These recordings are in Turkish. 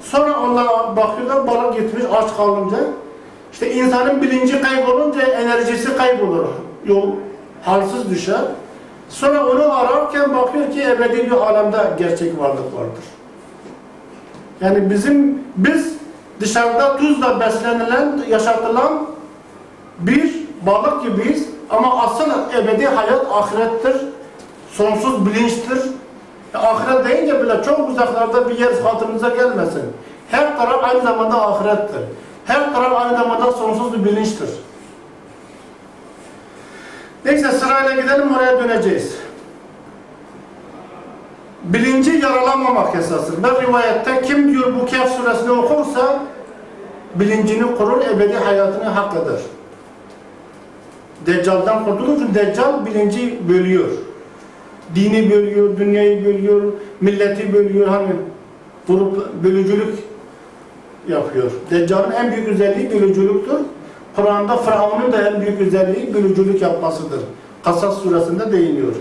Sonra onlar bakıyorlar balık gitmiş aç kalınca. İşte insanın bilinci kaybolunca enerjisi kaybolur. Yol halsiz düşer. Sonra onu ararken bakıyor ki ebedi bir alemde gerçek varlık vardır. Yani bizim biz dışarıda tuzla beslenilen, yaşatılan bir balık gibiyiz ama asıl ebedi hayat ahirettir. Sonsuz bilinçtir. E, ahiret deyince bile çok uzaklarda bir yer hatırınıza gelmesin. Her taraf aynı zamanda ahirettir. Her taraf aynı zamanda sonsuz bir bilinçtir. Neyse sırayla gidelim oraya döneceğiz. Bilinci yaralanmamak esasında rivayette kim diyor bu Kehf suresini okursa bilincini korur, ebedi hayatını hak eder. Deccal'dan kurtulur çünkü Deccal bilinci bölüyor. Dini bölüyor, dünyayı bölüyor, milleti bölüyor, hani grup bölücülük yapıyor. Deccal'ın en büyük özelliği bölücülüktür. Kur'an'da Firavun'un da en büyük özelliği bölücülük yapmasıdır. Kasas suresinde değiniyor.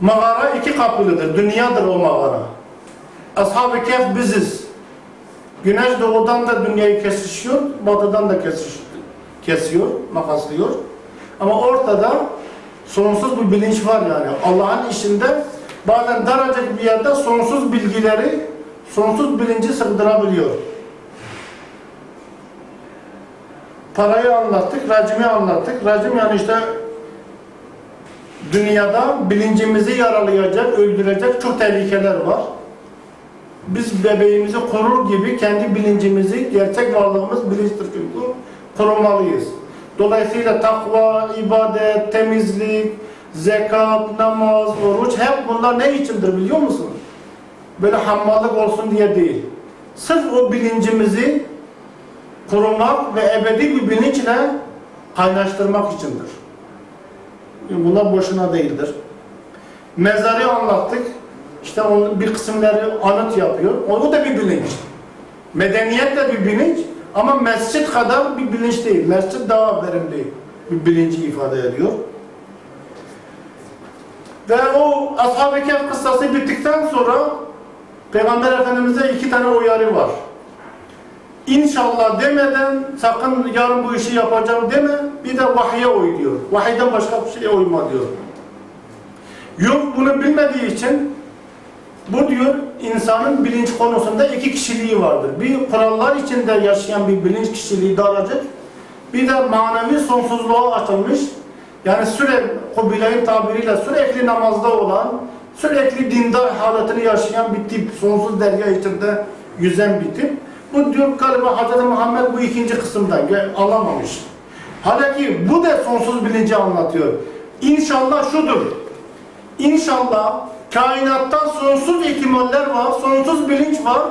Mağara iki kapılıdır. Dünyadır o mağara. Ashab-ı Kehf biziz. Güneş doğudan da dünyayı kesişiyor, batıdan da kesiş, kesiyor, makaslıyor. Ama ortada sonsuz bir bilinç var yani. Allah'ın işinde bazen daracık bir yerde sonsuz bilgileri, sonsuz bilinci sığdırabiliyor. Parayı anlattık, racimi anlattık. Racim yani işte dünyada bilincimizi yaralayacak, öldürecek çok tehlikeler var. Biz bebeğimizi korur gibi kendi bilincimizi, gerçek varlığımız bilinçtir çünkü korumalıyız. Dolayısıyla takva, ibadet, temizlik, zekat, namaz, oruç hep bunlar ne içindir biliyor musun? Böyle hammallık olsun diye değil. Sırf o bilincimizi korumak ve ebedi bir bilinçle kaynaştırmak içindir. Bunlar boşuna değildir. Mezarı anlattık. İşte onun bir kısımları anıt yapıyor. O da bir bilinç. Medeniyet de bir bilinç ama mescit kadar bir bilinç değil. Mescit daha verimli bir bilinci ifade ediyor. Ve o Ashab-ı Kehf kıssası bittikten sonra Peygamber Efendimiz'e iki tane uyarı var. İnşallah demeden sakın yarın bu işi yapacağım deme. Bir de vahye uy diyor. Vahiyden başka bir şeye uyma diyor. Yok bunu bilmediği için bu diyor insanın bilinç konusunda iki kişiliği vardır. Bir kurallar içinde yaşayan bir bilinç kişiliği daracık. Bir de manevi sonsuzluğa açılmış. Yani sürekli Kubilay'ın tabiriyle sürekli namazda olan, sürekli dindar haletini yaşayan bir tip. Sonsuz derya içinde yüzen bir tip. Bu diyor galiba Hz. Muhammed bu ikinci kısımdan anlamamış. Halbuki bu da sonsuz bilinci anlatıyor. İnşallah şudur. İnşallah kainatta sonsuz ihtimaller var, sonsuz bilinç var.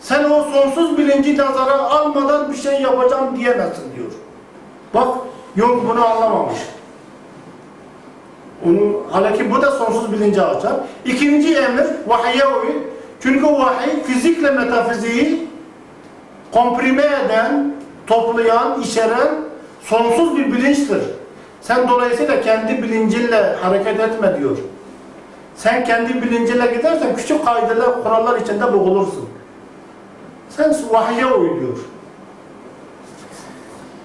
Sen o sonsuz bilinci nazara almadan bir şey yapacağım diyemezsin diyor. Bak yok bunu anlamamış. Onu, halbuki bu da sonsuz bilinci açar. İkinci emir vahye uy. Çünkü vahiy fizikle metafiziği komprime eden, toplayan, içeren sonsuz bir bilinçtir. Sen dolayısıyla kendi bilincinle hareket etme diyor. Sen kendi bilincinle gidersen küçük kaideler, kurallar içinde boğulursun. Sen vahye uy diyor.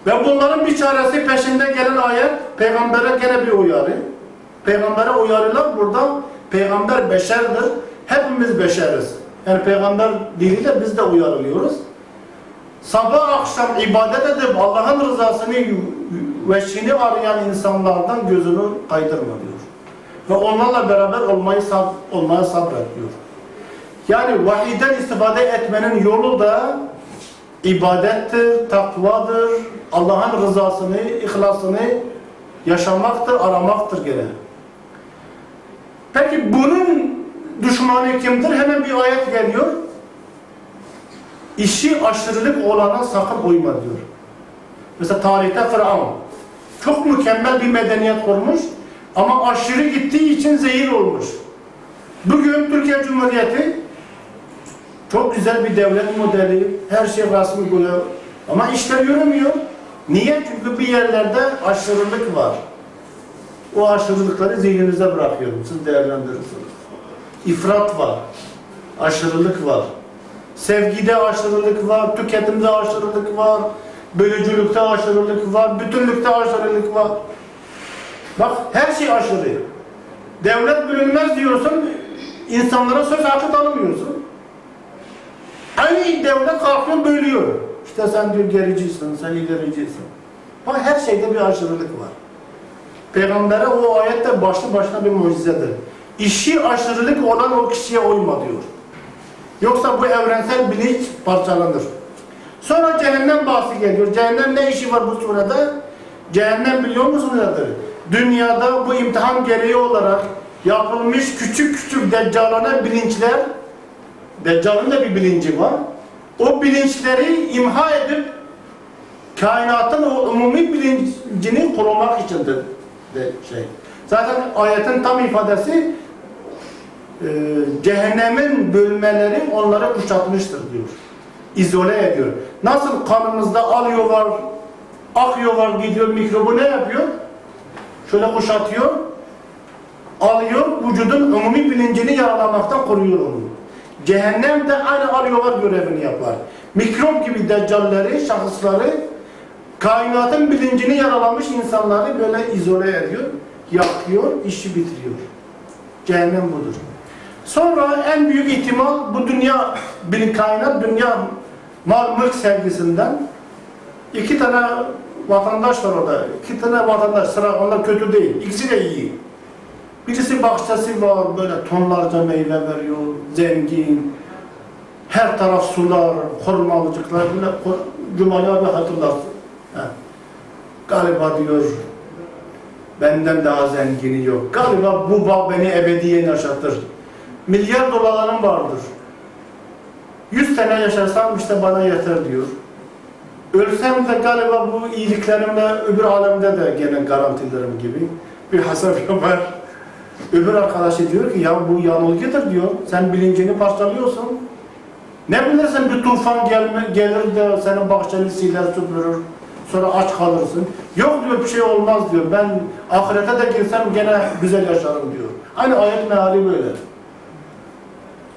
Ve bunların bir çaresi peşinde gelen ayet, peygambere gene bir uyarı. Peygambere uyarılar burada, peygamber beşerdir. Hepimiz beşeriz. Yani peygamber diliyle biz de uyarılıyoruz. Sabah akşam ibadet edip Allah'ın rızasını ve şini arayan insanlardan gözünü kaydırma diyor. Ve onlarla beraber olmayı sab olmaya sabret diyor. Yani vahiden istifade etmenin yolu da ibadettir, takvadır, Allah'ın rızasını, ihlasını yaşamaktır, aramaktır gene. Peki bunun düşmanı kimdir? Hemen bir ayet geliyor. İşi aşırılık olana sakın uyma diyor. Mesela tarihte Firavun çok mükemmel bir medeniyet kurmuş ama aşırı gittiği için zehir olmuş. Bugün Türkiye Cumhuriyeti çok güzel bir devlet modeli, her şey resmi buluyor ama işte yürümüyor. Niye? Çünkü bir yerlerde aşırılık var. O aşırılıkları zihninize bırakıyorum. Siz değerlendirirsiniz. İfrat var. Aşırılık var. Sevgide aşırılık var, tüketimde aşırılık var, bölücülükte aşırılık var, bütünlükte aşırılık var. Bak her şey aşırı. Devlet bölünmez diyorsun, insanlara söz hakkı tanımıyorsun. Aynı devlet kalkıyor bölüyor. İşte sen diyor gericisin, sen ilericisin. Bak her şeyde bir aşırılık var. Peygamber'e o ayette başlı başına bir mucizedir. İşi aşırılık olan o kişiye uyma diyor. Yoksa bu evrensel bilinç parçalanır. Sonra cehennem bahsi geliyor. Cehennem ne işi var bu surede? Cehennem biliyor musunuz nedir? Dünyada bu imtihan gereği olarak yapılmış küçük küçük deccalane bilinçler, deccalın da bir bilinci var. O bilinçleri imha edip kainatın o umumi bilincini korumak içindir de şey. Zaten ayetin tam ifadesi e, cehennemin bölmeleri onları kuşatmıştır diyor. İzole ediyor. Nasıl kanımızda alıyorlar, akıyorlar, gidiyor mikrobu ne yapıyor? Şöyle kuşatıyor, alıyor, vücudun umumi bilincini yaralamaktan koruyor onu. Cehennem de aynı arıyorlar görevini yapar. Mikrop gibi deccalleri, şahısları kainatın bilincini yaralamış insanları böyle izole ediyor, yakıyor, işi bitiriyor. Cehennem budur. Sonra en büyük ihtimal bu dünya, bir kainat, dünya mal mülk sevgisinden iki tane vatandaş var orada. İki tane vatandaş sıra onlar kötü değil. İkisi de iyi. Birisi bahçesi var böyle tonlarca meyve veriyor, zengin. Her taraf sular, hurmalıcıklar. Böyle Cumali abi hatırlarsın. Ha. Galiba diyor benden daha zengini yok. Galiba bu bağ beni ebediyen yaşatır. Milyar dolarlarım vardır. Yüz sene yaşarsam işte bana yeter diyor. Ölsem de galiba bu iyiliklerimle öbür alemde de gene garantilerim gibi bir hesap yapar. Öbür arkadaşı diyor ki ya bu yanılgıdır diyor. Sen bilincini parçalıyorsun. Ne bilirsin bir tufan gelme, gelir de senin bahçeni siler süpürür. Sonra aç kalırsın. Yok diyor bir şey olmaz diyor. Ben ahirete de girsem gene güzel yaşarım diyor. Aynı ayet meali böyle.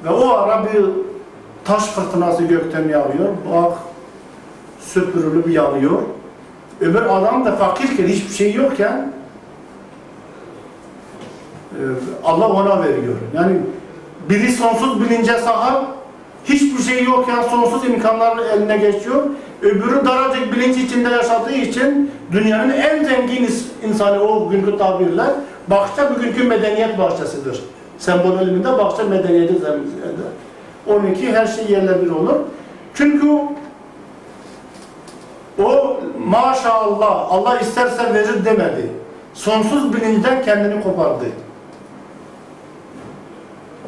Ve o ara bir taş fırtınası gökten yağıyor. Bak süpürülüp yanıyor. Öbür adam da fakirken hiçbir şey yokken e, Allah ona veriyor. Yani biri sonsuz bilince sahip hiçbir şey yokken sonsuz imkanların eline geçiyor. Öbürü daracık bilinç içinde yaşadığı için dünyanın en zengin insanı o günkü tabirle bahçe bugünkü medeniyet bahçesidir. Sembol eliminde bahçe medeniyeti zeminde. 12 her şey yerle bir olur. Çünkü o maşallah Allah isterse verir demedi. Sonsuz bilincden kendini kopardı.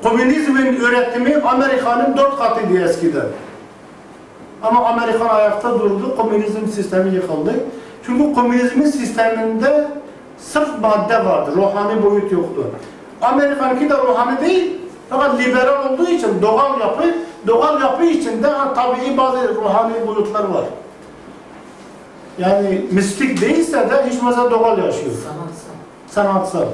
Komünizmin üretimi Amerika'nın dört katıydı eskiden. Ama Amerikan ayakta durdu, komünizm sistemi yıkıldı. Çünkü komünizmin sisteminde sırf madde vardı, ruhani boyut yoktu. Amerikan'ınki de ruhani değil, fakat liberal olduğu için doğal yapı, doğal yapı içinde tabii bazı ruhani boyutlar var. Yani mistik değilse de hiç mesela doğal yaşıyor. Sanatsal. Sanatsal.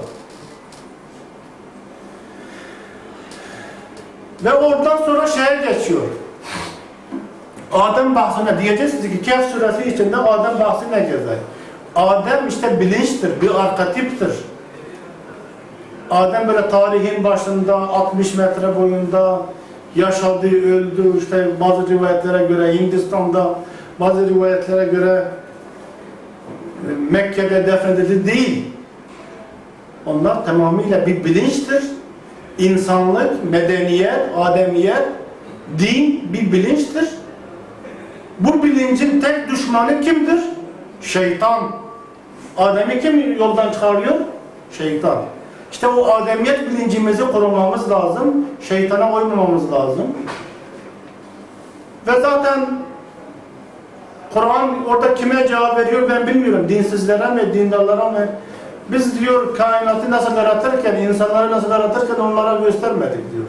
Ve oradan sonra şeye geçiyor. Adem bahsine diyeceksiniz ki Kehf suresi içinde Adem bahsi ne gezer? Adem işte bilinçtir, bir arketiptir. Adem böyle tarihin başında 60 metre boyunda yaşadı, öldü. İşte bazı rivayetlere göre Hindistan'da, bazı rivayetlere göre Mekke'de defnedildi değil. Onlar tamamıyla bir bilinçtir. İnsanlık, medeniyet, ademiyet, din bir bilinçtir. Bu bilincin tek düşmanı kimdir? Şeytan. Adem'i kim yoldan çıkarıyor? Şeytan. İşte o ademiyet bilincimizi korumamız lazım. Şeytana uymamamız lazım. Ve zaten Kur'an orada kime cevap veriyor ben bilmiyorum. Dinsizlere mi, dindarlara mı? Biz diyor kainatı nasıl yaratırken, insanları nasıl yaratırken onlara göstermedik diyor.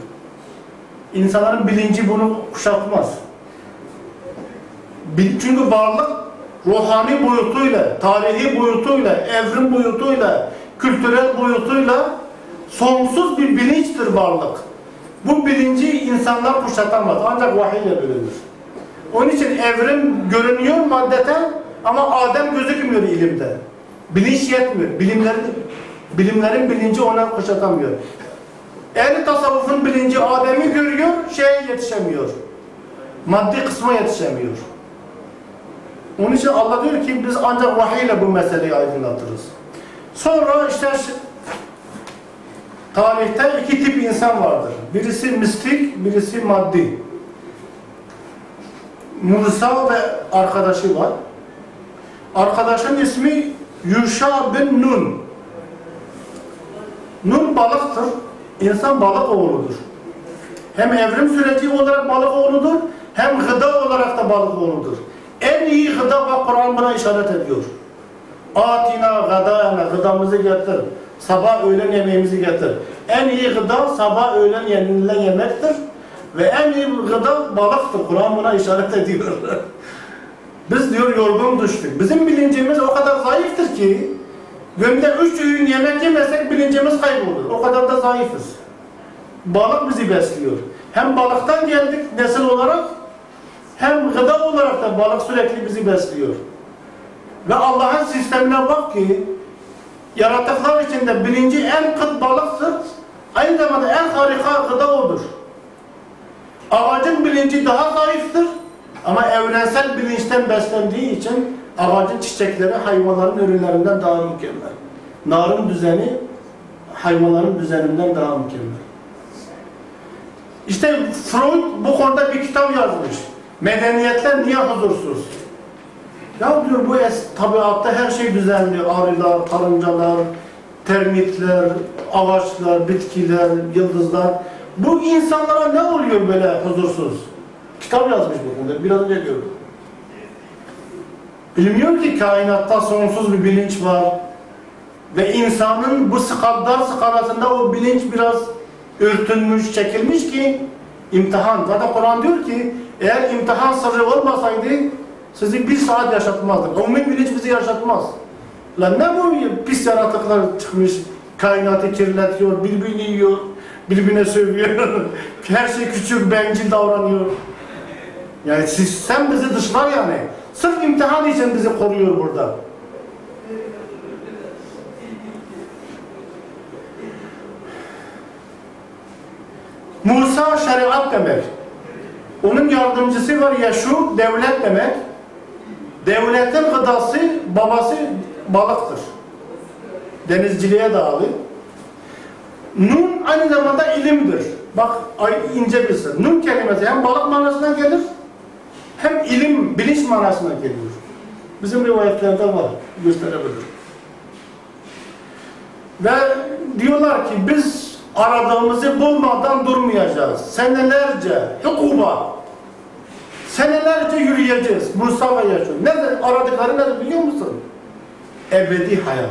İnsanların bilinci bunu kuşatmaz. Çünkü varlık ruhani boyutuyla, tarihi boyutuyla, evrim boyutuyla, kültürel boyutuyla sonsuz bir bilinçtir varlık. Bu bilinci insanlar kuşatamaz. Ancak vahiy ile bilinir. Onun için evrim görünüyor maddeten ama Adem gözükmüyor ilimde. Bilinç yetmiyor. Bilimlerin, bilimlerin bilinci ona kuşatamıyor. Ehli tasavvufun bilinci Adem'i görüyor, şeye yetişemiyor. Maddi kısma yetişemiyor. Onun için Allah diyor ki biz ancak vahiy ile bu meseleyi aydınlatırız. Sonra işte tarihte iki tip insan vardır. Birisi mistik, birisi maddi. Musa ve arkadaşı var. Arkadaşın ismi Yuşa bin Nun. Nun balıktır. İnsan balık oğludur. Hem evrim süreci olarak balık oğludur, hem gıda olarak da balık oğludur. En iyi gıda bak Kur'an buna işaret ediyor. Atina gıdana, gıdamızı getir. Sabah öğlen yemeğimizi getir. En iyi gıda sabah öğlen yenilen yemektir. Ve en iyi gıda balıktır. Kur'an buna işaret ediyor. Biz diyor yorgun düştük. Bizim bilincimiz o kadar zayıftır ki günde üç öğün yemek yemesek bilincimiz kaybolur. O kadar da zayıfız. Balık bizi besliyor. Hem balıktan geldik nesil olarak hem gıda olarak da balık sürekli bizi besliyor. Ve Allah'ın sistemine bak ki yaratıklar içinde birinci en kıt balıktır. Aynı zamanda en harika gıda odur. Ağacın bilinci daha zayıftır. Ama evrensel bilinçten beslendiği için ağacın çiçekleri hayvanların ürünlerinden daha mükemmel. Narın düzeni hayvanların düzeninden daha mükemmel. İşte Freud bu konuda bir kitap yazmış. Medeniyetler niye huzursuz? Ya diyor bu es tabiatta her şey düzenli. Arılar, karıncalar, termitler, ağaçlar, bitkiler, yıldızlar. Bu insanlara ne oluyor böyle huzursuz? Kitap yazmış bu konuda. Biraz önce gördüm. Bilmiyor ki kainatta sonsuz bir bilinç var. Ve insanın bu skandal skalasında o bilinç biraz örtünmüş, çekilmiş ki imtihan. Zaten Kur'an diyor ki eğer imtihan sırrı olmasaydı sizi bir saat yaşatmazdı. Umumi bilinç bizi yaşatmaz. Lan ne bu pis yaratıklar çıkmış, kainatı kirletiyor, birbirini yiyor, birbirine sövüyor. Her şey küçük, bencil davranıyor. Yani siz, sen bizi dışlar yani. Sırf imtihan için bizi koruyor burada. Musa şeriat demek. Onun yardımcısı var Yaşu devlet demek. Devletin gıdası babası balıktır. Denizciliğe dağılı. Nun aynı zamanda ilimdir. Bak ince bir sır. Nun kelimesi hem balık manasına gelir hem ilim, bilinç manasına geliyor. Bizim rivayetlerde var. Gösterebilir. Ve diyorlar ki biz aradığımızı bulmadan durmayacağız. Senelerce hukuba senelerce yürüyeceğiz. Musa ve Yaşar. Nedir? Aradıkları nedir biliyor musun? Ebedi hayat.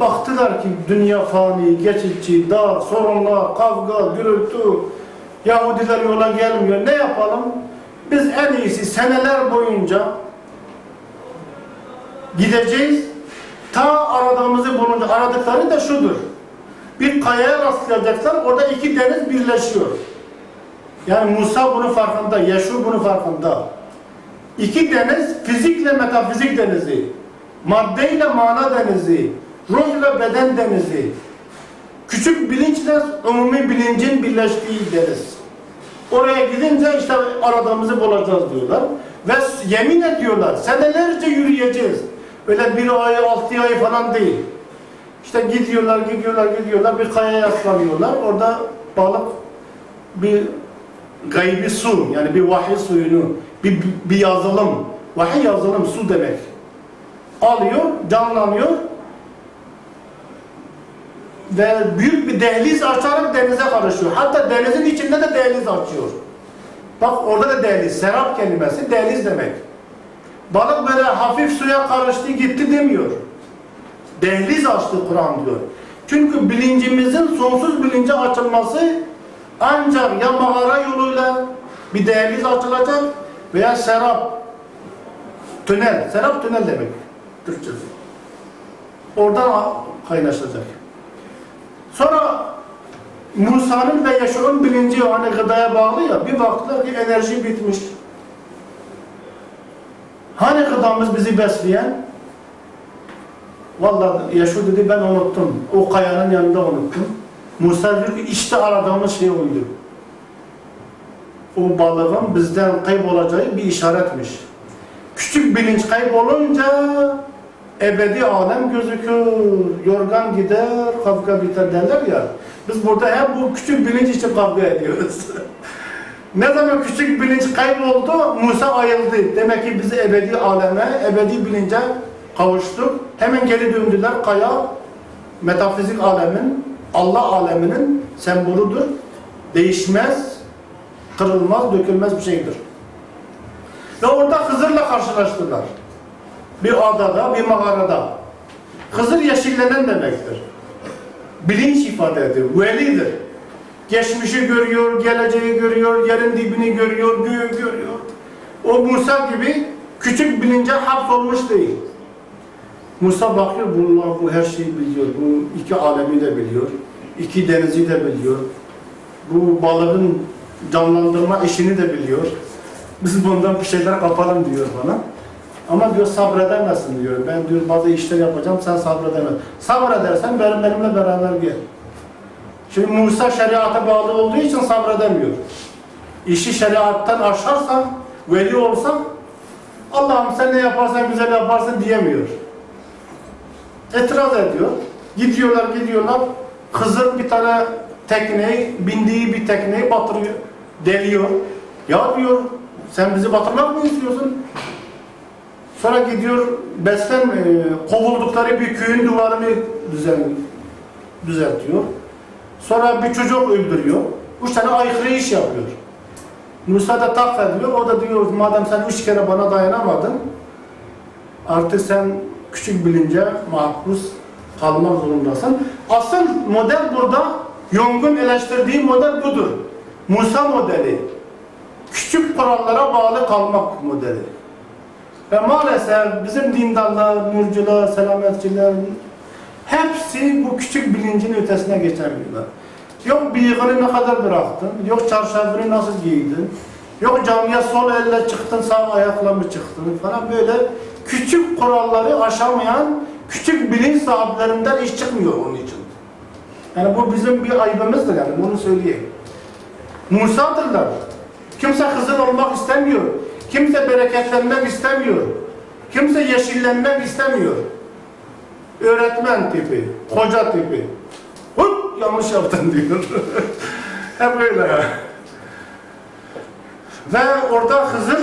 Baktılar ki dünya fani, geçici, dar, sorunlar, kavga, gürültü, Yahudiler yola gelmiyor. Ne yapalım? Biz en iyisi seneler boyunca gideceğiz. Ta aradığımızı bulunca aradıkları da şudur. Bir kayaya rastlayacaklar, orada iki deniz birleşiyor. Yani Musa bunun farkında, Yeşu bunun farkında. İki deniz, fizikle metafizik denizi, maddeyle mana denizi, ruhla beden denizi, küçük bilinçle umumi bilincin birleştiği deniz. Oraya gidince işte aradığımızı bulacağız diyorlar. Ve yemin ediyorlar, senelerce yürüyeceğiz. Öyle bir ay, altı ay falan değil. İşte gidiyorlar, gidiyorlar, gidiyorlar, bir kayaya yaslanıyorlar. Orada balık bir gaybi su, yani bir vahiy suyunu, bir, bir yazılım, vahiy yazılım su demek. Alıyor, canlanıyor ve büyük bir dehliz açarak denize karışıyor. Hatta denizin içinde de dehliz açıyor. Bak orada da dehliz, serap kelimesi dehliz demek. Balık böyle hafif suya karıştı gitti demiyor. Dehliz açtı Kur'an diyor. Çünkü bilincimizin sonsuz bilince açılması ancak ya mağara yoluyla bir dehliz açılacak veya serap, tünel, serap tünel demek Türkçesi. Oradan kaynaşacak. Sonra Musa'nın ve Yaşar'ın bilinci hani gıdaya bağlı ya bir baktılar ki enerji bitmiş. Hani gıdamız bizi besleyen? Vallahi Yaşar dedi ben unuttum. O kayanın yanında unuttum. Musa diyor ki işte aradığımız şey oydu. O balığın bizden kaybolacağı bir işaretmiş. Küçük bilinç kaybolunca ebedi alem gözükür. Yorgan gider, kavga biter derler ya. Biz burada hep bu küçük bilinç için kavga ediyoruz. ne zaman küçük bilinç kayboldu, Musa ayıldı. Demek ki bizi ebedi aleme, ebedi bilince kavuştuk. Hemen geri döndüler. Kaya, metafizik alemin, Allah aleminin sembolüdür. Değişmez, kırılmaz, dökülmez bir şeydir. Ve orada Hızır'la karşılaştılar. Bir adada, bir mağarada. Hızır yeşillenen demektir. Bilinç ifade ediyor, velidir. Geçmişi görüyor, geleceği görüyor, yerin dibini görüyor, göğü görüyor. O Musa gibi küçük bilince hapsolmuş değil. Musa bakıyor, bunlar bu her şeyi biliyor. Bu iki alemi de biliyor. iki denizi de biliyor. Bu balığın canlandırma işini de biliyor. Biz bundan bir şeyler kapalım diyor bana. Ama diyor sabredemezsin diyor. Ben diyor bazı işler yapacağım sen sabredemez. Sabredersen benim benimle beraber gel. Şimdi Musa şeriata bağlı olduğu için sabredemiyor. İşi şeriattan aşarsan, veli olsan Allah'ım sen ne yaparsan güzel yaparsın diyemiyor. İtiraz ediyor. Gidiyorlar gidiyorlar. Hızır bir tane tekneyi, bindiği bir tekneyi batırıyor, deliyor. Ya diyor, sen bizi batırmak mı istiyorsun? Sonra gidiyor, beslen, e, kovuldukları bir köyün duvarını düzen, düzeltiyor. Sonra bir çocuk öldürüyor. Üç tane aykırı iş yapıyor. Musa da tak ediyor. O da diyor, madem sen üç kere bana dayanamadın, artık sen küçük bilince mahpus kalmak zorundasın. Asıl model burada, Jung'un eleştirdiği model budur. Musa modeli. Küçük kurallara bağlı kalmak modeli. Ve maalesef bizim dindarlar, nurcular, selametçiler hepsi bu küçük bilincin ötesine geçemiyorlar. Yok bıyığını ne kadar bıraktın, yok çarşafını nasıl giydin, yok camiye sol elle çıktın, sağ ayakla mı çıktın falan böyle küçük kuralları aşamayan küçük bilinç sahiplerinden iş çıkmıyor onun için. Yani bu bizim bir ayıbımızdır yani bunu söyleyeyim. Musa'dırlar. Kimse Hızır olmak istemiyor. Kimse bereketlenmek istemiyor. Kimse yeşillenmek istemiyor. Öğretmen tipi, hoca tipi. Hop yanlış yaptın diyor. Hep öyle. Ve orada Hızır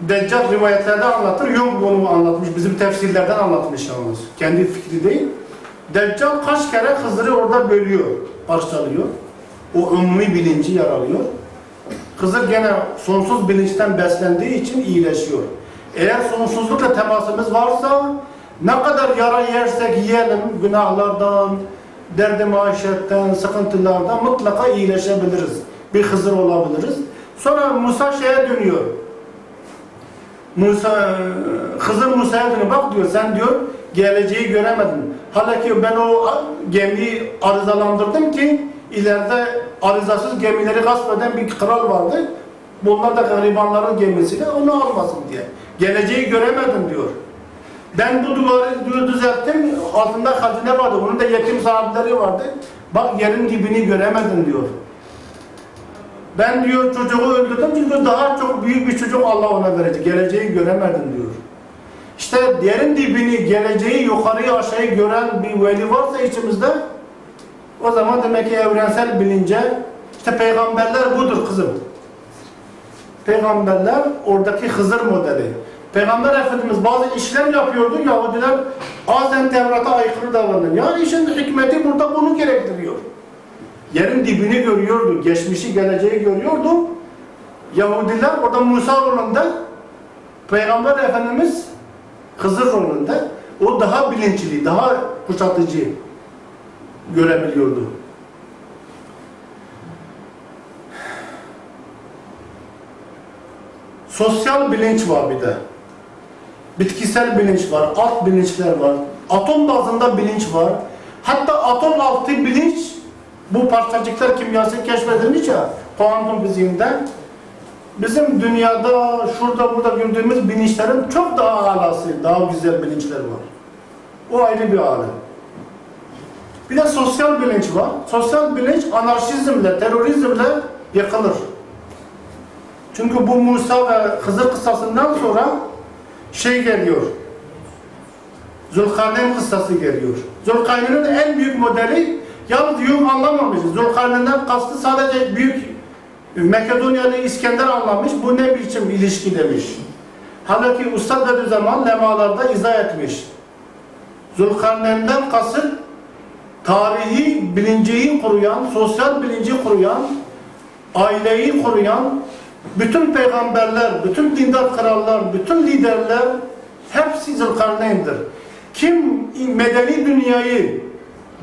Deccal rivayetlerde anlatır. Yok bunu anlatmış. Bizim tefsirlerden anlatmış yalnız. Kendi fikri değil. Deccal kaç kere Hızır'ı orada bölüyor, parçalıyor. O umumi bilinci yaralıyor. Hızır gene sonsuz bilinçten beslendiği için iyileşiyor. Eğer sonsuzlukla temasımız varsa ne kadar yara yersek yiyelim günahlardan, derdi maişetten, sıkıntılardan mutlaka iyileşebiliriz. Bir Hızır olabiliriz. Sonra Musa şeye dönüyor. Musa, Hızır Musa'ya dönüyor. Bak diyor sen diyor geleceği göremedin. Halbuki ben o gemiyi arızalandırdım ki ileride arızasız gemileri gasp eden bir kral vardı. Bunlar da garibanların gemisiyle onu almasın diye. Geleceği göremedim diyor. Ben bu duvarı düzelttim. Altında hazine vardı. Onun da yetim sahipleri vardı. Bak yerin dibini göremedim diyor. Ben diyor çocuğu öldürdüm çünkü daha çok büyük bir çocuk Allah ona verecek. Geleceği göremedim diyor. İşte yerin dibini, geleceği yukarıyı aşağıyı gören bir veli varsa içimizde o zaman demek ki evrensel bilince işte peygamberler budur kızım. Peygamberler oradaki Hızır modeli. Peygamber Efendimiz bazı işler yapıyordu. Yahudiler azen Tevrat'a aykırı davranır. Yani işin hikmeti burada bunu gerektiriyor. Yerin dibini görüyordu. Geçmişi, geleceği görüyordu. Yahudiler orada Musa rolünde Peygamber Efendimiz Hızır rolünde o daha bilinçli, daha kuşatıcı görebiliyordu. Sosyal bilinç var bir de. Bitkisel bilinç var, alt bilinçler var. Atom bazında bilinç var. Hatta atom altı bilinç bu parçacıklar kimyası keşfedilmiş ya kuantum fiziğinde bizim dünyada şurada burada gördüğümüz bilinçlerin çok daha alası, daha güzel bilinçler var. O ayrı bir alem. Bir de sosyal bilinç var. Sosyal bilinç anarşizmle, terörizmle yıkılır. Çünkü bu Musa ve Hızır kıssasından sonra şey geliyor. Zülkarneyn kıssası geliyor. Zülkarneyn'in en büyük modeli yalnız Yum anlamamış. Zülkarneyn'den kastı sadece büyük Makedonyalı İskender anlamış. Bu ne biçim ilişki demiş. Halbuki Ustad Bediüzzaman lemalarda izah etmiş. Zülkarneyn'den kasıt tarihi bilinciyi koruyan, sosyal bilinci koruyan, aileyi koruyan, bütün peygamberler, bütün dindar krallar, bütün liderler hepsi Zülkarneyn'dir. Kim medeni dünyayı,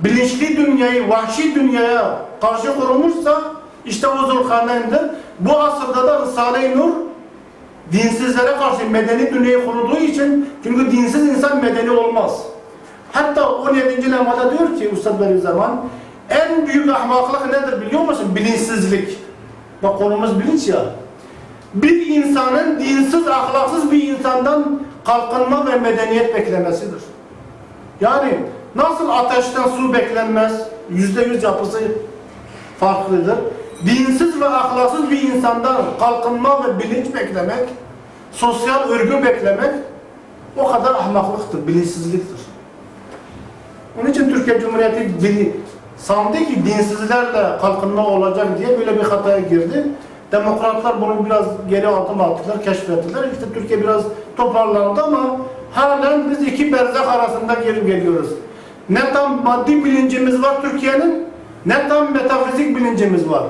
bilinçli dünyayı, vahşi dünyaya karşı korumuşsa işte o Zülkarneyn'dir. Bu asırda da Risale-i Nur dinsizlere karşı medeni dünyayı koruduğu için çünkü dinsiz insan medeni olmaz. Hatta 17. lemada diyor ki Ustad Bediüzzaman en büyük ahmaklık nedir biliyor musun? Bilinçsizlik. Bak konumuz bilinç ya. Bir insanın dinsiz, ahlaksız bir insandan kalkınma ve medeniyet beklemesidir. Yani nasıl ateşten su beklenmez, yüzde yüz yapısı farklıdır. Dinsiz ve ahlaksız bir insandan kalkınma ve bilinç beklemek, sosyal örgü beklemek o kadar ahmaklıktır, bilinçsizliktir. Onun için Türkiye Cumhuriyeti sandı ki dinsizlerle kalkınma olacak diye böyle bir hataya girdi. Demokratlar bunu biraz geri adım attılar, keşfettiler. İşte Türkiye biraz toparlandı ama halen biz iki berzak arasında geri geliyoruz. Ne tam maddi bilincimiz var Türkiye'nin, ne tam metafizik bilincimiz var.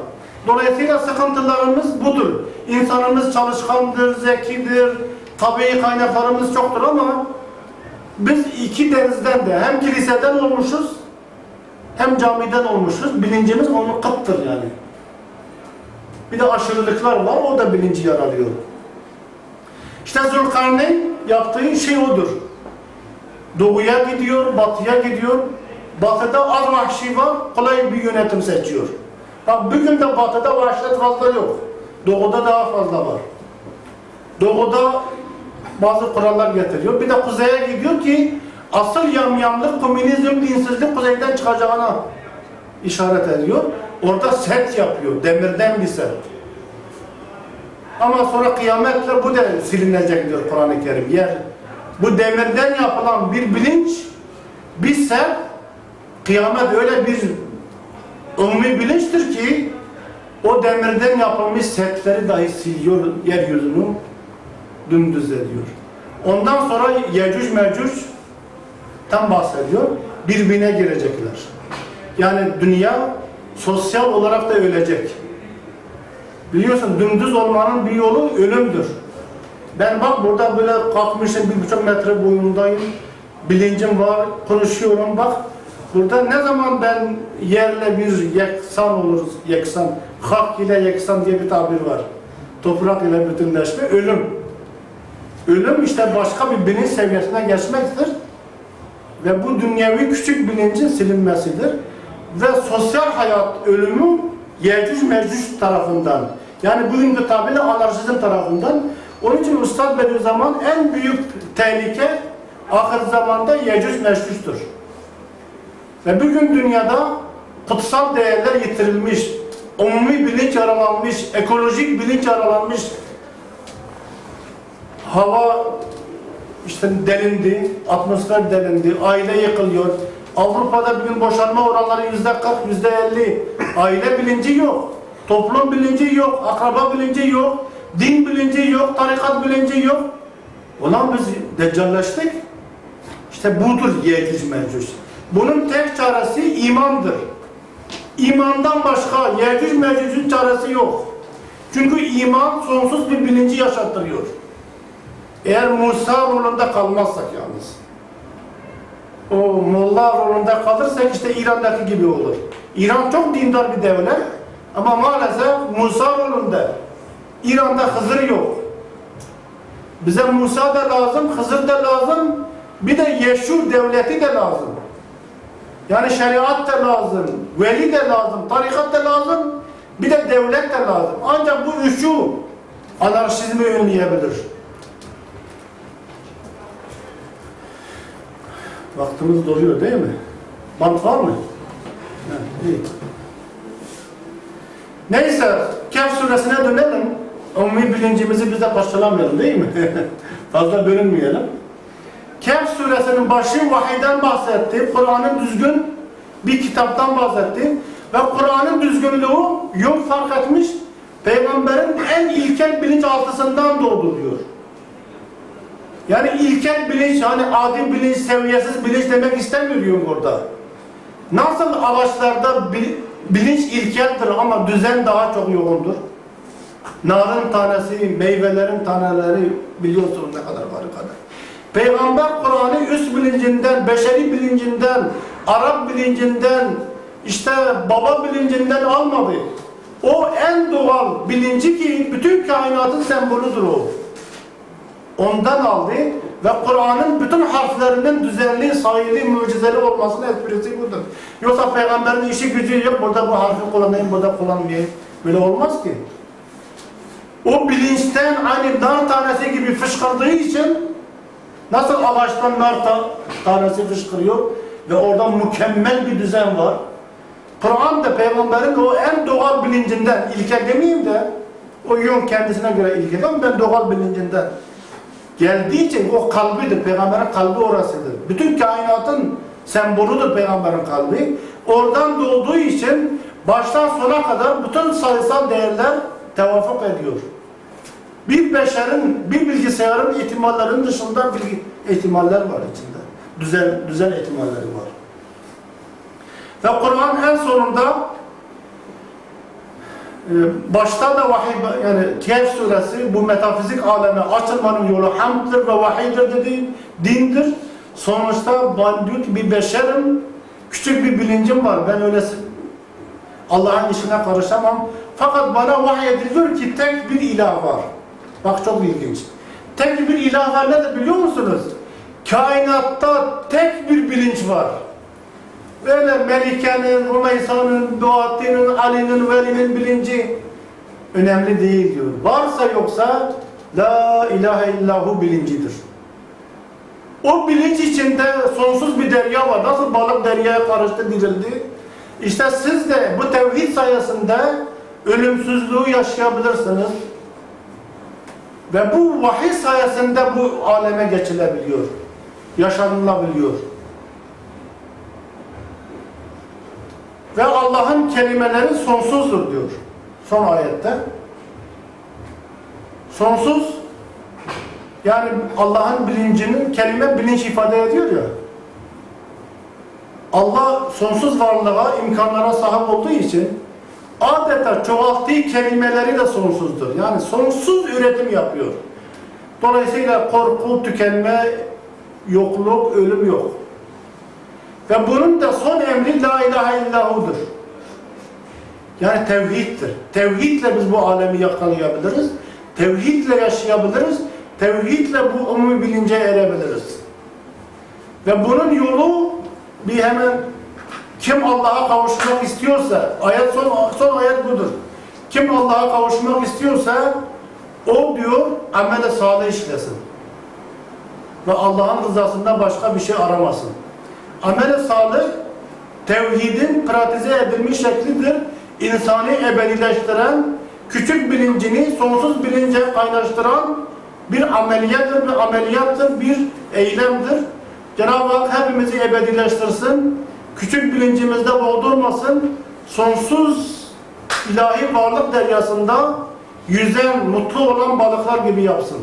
Dolayısıyla sıkıntılarımız budur. İnsanımız çalışkandır, zekidir, tabii kaynaklarımız çoktur ama biz iki denizden de hem kiliseden olmuşuz hem camiden olmuşuz. Bilincimiz onu kıttır yani. Bir de aşırılıklar var, o da bilinci yaralıyor. İşte Zülkarneyn yaptığı şey odur. Doğuya gidiyor, batıya gidiyor. Batıda az vahşi var, kolay bir yönetim seçiyor. Bak bugün de batıda vahşet fazla yok. Doğuda daha fazla var. Doğuda bazı kurallar getiriyor. Bir de kuzeye gidiyor ki asıl yamyamlık, komünizm, dinsizlik kuzeyden çıkacağına işaret ediyor. Orada set yapıyor. Demirden bir set. Ama sonra kıyametle bu da silinecek diyor Kur'an-ı Kerim. Yer. Bu demirden yapılan bir bilinç, bir set, kıyamet öyle bir umumi bilinçtir ki o demirden yapılmış setleri dahi siliyor yeryüzünü dümdüz ediyor. Ondan sonra Yecüc Mecüc tam bahsediyor. Birbirine girecekler. Yani dünya sosyal olarak da ölecek. Biliyorsun dümdüz olmanın bir yolu ölümdür. Ben bak burada böyle kalkmışım bir buçuk metre boyundayım. Bilincim var, konuşuyorum bak. Burada ne zaman ben yerle bir yeksan oluruz, yeksan, hak ile yeksan diye bir tabir var. Toprak ile bütünleşme, ölüm. Ölüm işte başka bir bilinç seviyesine geçmektir. Ve bu dünyevi küçük bilincin silinmesidir. Ve sosyal hayat ölümü Yecüc Mecüc tarafından. Yani bugünkü tabirle anarşizm tarafından. Onun için Üstad Bediüzzaman en büyük tehlike ahir zamanda Yecüc Mecüc'tür. Ve bugün dünyada kutsal değerler yitirilmiş, umumi bilinç yaralanmış, ekolojik bilinç yaralanmış, hava işte delindi, atmosfer delindi, aile yıkılıyor. Avrupa'da bugün boşanma oranları yüzde 40, yüzde 50. Aile bilinci yok, toplum bilinci yok, akraba bilinci yok, din bilinci yok, tarikat bilinci yok. Ulan biz deccalleştik. İşte budur Yecüc Mecüc. Bunun tek çaresi imandır. İmandan başka Yecüc Mecüc'ün çaresi yok. Çünkü iman sonsuz bir bilinci yaşattırıyor. Eğer Musa rolünde kalmazsak yalnız. O Molla rolünde kalırsak işte İran'daki gibi olur. İran çok dindar bir devlet ama maalesef Musa rolünde. İran'da Hızır yok. Bize Musa da lazım, Hızır da lazım, bir de Yeşur devleti de lazım. Yani şeriat da lazım, veli de lazım, tarikat da lazım, bir de devlet de lazım. Ancak bu üçü anarşizmi önleyebilir. Vaktimiz doluyor değil mi? Bant var mı? Ha, iyi. Neyse, Kehf suresine dönelim. Umumi bilincimizi bize parçalamayalım değil mi? Fazla bölünmeyelim. Kehf suresinin başı vahiyden bahsetti. Kur'an'ın düzgün bir kitaptan bahsetti. Ve Kur'an'ın düzgünlüğü yok fark etmiş. Peygamberin en ilkel bilinçaltısından doğdu diyor. Yani ilkel bilinç, hani adi bilinç, seviyesiz bilinç demek istemiyor diyor burada. Nasıl ağaçlarda bil- bilinç ilkeldir ama düzen daha çok yoğundur. Narın tanesi, meyvelerin taneleri biliyorsunuz ne kadar var kadar. Peygamber Kur'an'ı üst bilincinden, beşeri bilincinden, Arap bilincinden, işte baba bilincinden almadı. O en doğal bilinci ki bütün kainatın sembolüdür o. Ondan aldı ve Kur'an'ın bütün harflerinin düzenli, sayılı, mucizeli olmasının esprisi budur. Yoksa peygamberin işi gücü yok, burada bu harfi kullanayım, burada kullanmayayım. Böyle olmaz ki. O bilinçten aynı nar tanesi gibi fışkırdığı için nasıl ağaçtan nar ta tanesi fışkırıyor ve orada mükemmel bir düzen var. Kur'an da peygamberin o en doğal bilincinden, ilkel demeyeyim de o yön kendisine göre ilkel ama ben doğal bilincinden geldiği için o kalbidir. Peygamberin kalbi orasıdır. Bütün kainatın sembolüdür peygamberin kalbi. Oradan doğduğu için baştan sona kadar bütün sayısal değerler tevafuk ediyor. Bir beşerin, bir bilgisayarın ihtimallerinin dışında bilgi, ihtimaller var içinde. Düzen, düzen ihtimalleri var. Ve Kur'an en sonunda başta da vahiy yani Kehf suresi bu metafizik aleme açılmanın yolu hamddır ve vahiydir dedi, dindir. Sonuçta ben diyor bir beşerim, küçük bir bilincim var. Ben öyle Allah'ın işine karışamam. Fakat bana vahiy ediliyor ki tek bir ilah var. Bak çok ilginç. Tek bir ilah var nedir biliyor musunuz? Kainatta tek bir bilinç var. Böyle Melike'nin, Rümeysa'nın, Duattin'in, Ali'nin, Veli'nin bilinci önemli değil diyor. Varsa yoksa La ilahe illahu bilincidir. O bilinç içinde sonsuz bir derya var. Nasıl balık deryaya karıştı, dirildi. İşte siz de bu tevhid sayesinde ölümsüzlüğü yaşayabilirsiniz. Ve bu vahiy sayesinde bu aleme geçilebiliyor. Yaşanılabiliyor. Ve Allah'ın kelimeleri sonsuzdur diyor. Son ayette. Sonsuz yani Allah'ın bilincinin kelime bilinç ifade ediyor ya. Allah sonsuz varlığa, imkanlara sahip olduğu için adeta çoğalttığı kelimeleri de sonsuzdur. Yani sonsuz üretim yapıyor. Dolayısıyla korku, tükenme, yokluk, ölüm yok. Ve bunun da son ilahe illahudur. Yani tevhiddir. Tevhidle biz bu alemi yakalayabiliriz. Tevhidle yaşayabiliriz. Tevhidle bu umumi bilince erebiliriz. Ve bunun yolu bir hemen kim Allah'a kavuşmak istiyorsa, ayet son, son ayet budur. Kim Allah'a kavuşmak istiyorsa o diyor amele salih işlesin. Ve Allah'ın rızasından başka bir şey aramasın. Amel-i salih tevhidin pratize edilmiş şeklidir. İnsanı ebedileştiren, küçük bilincini sonsuz bilince kaynaştıran bir ameliyedir, bir ameliyattır, bir eylemdir. Cenab-ı Hak hepimizi ebedileştirsin, küçük bilincimizde boğdurmasın, sonsuz ilahi varlık deryasında yüzen, mutlu olan balıklar gibi yapsın.